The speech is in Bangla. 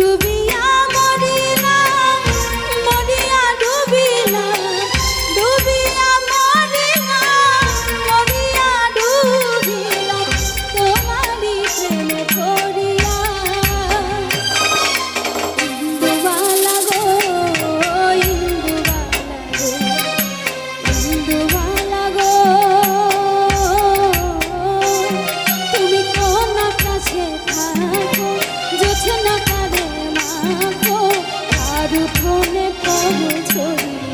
to be আগুনে পাবো ছড়িয়ে